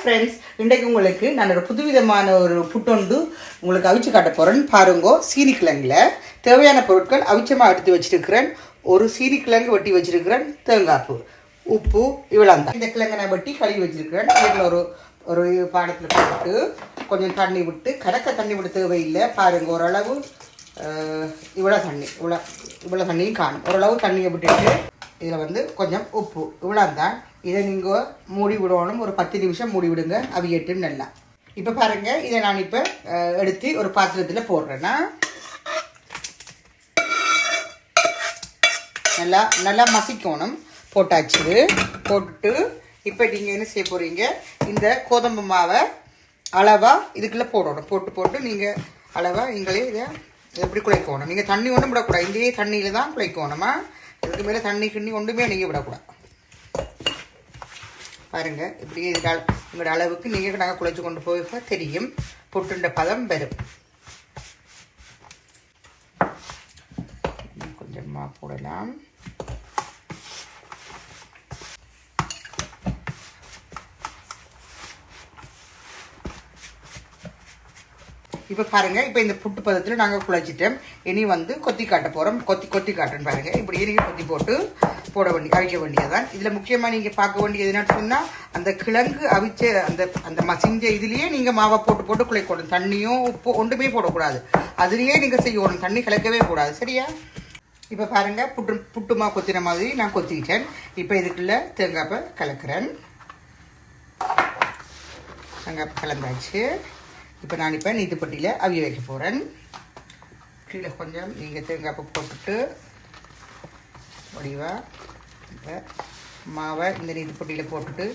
Friends இன்றைக்கு உங்களுக்கு நான் ஒரு புதுவிதமான ஒரு புட்டொண்டு உங்களுக்கு அவிச்சு காட்ட போகிறேன் பாருங்கோ சீனிக்கிழங்குல தேவையான பொருட்கள் அவிச்சமாக எடுத்து வச்சுருக்கிறேன். ஒரு சீனிக்கிழங்கு வெட்டி வச்சுருக்கிறேன். தேங்காய்ப்பு உப்பு இவ்வளோ தான் இந்த கிழங்கை நான் வெட்டி கழுவி வச்சுருக்கிறேன். இதில் ஒரு ஒரு பாடத்தில் போட்டு கொஞ்சம் தண்ணி விட்டு கடக்க தண்ணி விட தேவையில்லை. பாருங்கள் ஓரளவு இவ்வளோ தண்ணி இவ்வளோ இவ்வளோ தண்ணியும் காணும். ஓரளவு தண்ணியை விட்டுட்டு இதில் வந்து கொஞ்சம் உப்பு இவ்வளோ தான் இதை நீங்கள் மூடி விடணும். ஒரு பத்து நிமிஷம் மூடி விடுங்க. அவியட்டும் நல்லா. இப்போ பாருங்கள் இதை நான் இப்போ எடுத்து ஒரு பாத்திரத்தில் போடுறேன்னா. நல்லா நல்லா மசிக்கணும். போட்டாச்சு. போட்டுட்டு இப்போ நீங்கள் என்ன செய்ய போகிறீங்க இந்த கோதம்பு மாவை அளவாக இதுக்குள்ளே போடணும். போட்டு போட்டு நீங்கள் அளவாக நீங்களே இதை எப்படி குழைக்கணும் நீங்கள் தண்ணி ஒன்றும் விடக்கூடாது. இதே தண்ணியில் தான் குழைக்கணுமா இதுக்கு மேலே தண்ணி கிண்ணி ஒன்றுமே நீங்கள் விடக்கூடாது. பாருங்க. இப்படியே இதுக்கு அள- அளவுக்கு நீங்கள் நாங்கள் குழைச்சி கொண்டு போய் தெரியும். புட்டுண்ட பதம் வரும். கொஞ்சமாக போடலாம். இப்போ பாருங்க இப்போ இந்த புட்டு பதத்தில் நாங்கள் குழைச்சிட்டோம். இனி வந்து கொத்தி காட்ட போகிறோம் கொத்தி கொத்தி காட்டுன்னு பாருங்க. இப்படி இனி கொத்தி போட்டு போட வேண்டிய அவிக்க வேண்டியதுதான். இதில் முக்கியமாக நீங்கள் பார்க்க வேண்டியது என்னன்னு சொன்னால் அந்த கிழங்கு அவிச்ச அந்த அந்த மசிஞ்ச இதுலேயே நீங்கள் மாவை போட்டு போட்டு குழைக்கணும் தண்ணியும் உப்பு ஒன்றுமே போடக்கூடாது. அதுலேயே நீங்கள் செய்யணும். தண்ணி கலக்கவே கூடாது. சரியா? இப்போ பாருங்கள் புட்டு புட்டுமா கொத்தின மாதிரி நான் கொத்திக்கிட்டேன். இப்போ இதுக்குள்ளே தேங்காய்ப்பை கலக்கிறேன். தேங்காய்ப்பை கலந்தாச்சு. இப்போ நான் இப்போ நீத்துப்பட்டியில் அவிய வைக்க போகிறேன் கீழே கொஞ்சம் நீங்கள் தேங்காய் அப்போ போட்டுட்டு முடிவாக இப்போ மாவை இந்த நீத்துப்பட்டியில் போட்டுட்டு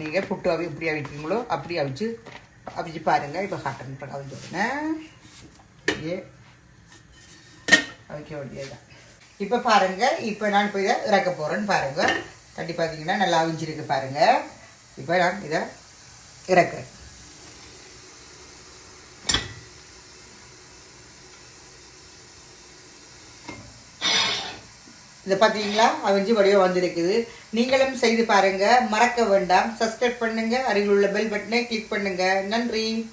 நீங்கள் புட்டு அவி எப்படி அவிக்கிறீங்களோ அப்படி அவிச்சு அவிச்சு பாருங்கள் இப்போ காட்டன் பண்ண அவிச்சுட்டேன் ஏ அவிக்க வேண்டியதுதான். இப்போ பாருங்க. இப்போ நான் இப்போ இதை இறக்க போகிறேன்னு பாருங்கள் தட்டி பார்த்தீங்கன்னா நல்லா அவிஞ்சிருக்கு பாருங்கள் இப்போ நான் இதை இறக்குறேன். இதை பார்த்தீங்களா அவிஞ்சி வடிவம் வந்திருக்குது. நீங்களும் செய்து பாருங்க. மறக்க வேண்டாம். சப்ஸ்கிரைப் பண்ணுங்க. அருகில் உள்ள பெல் பட்டனை கிளிக் பண்ணுங்க. நன்றி.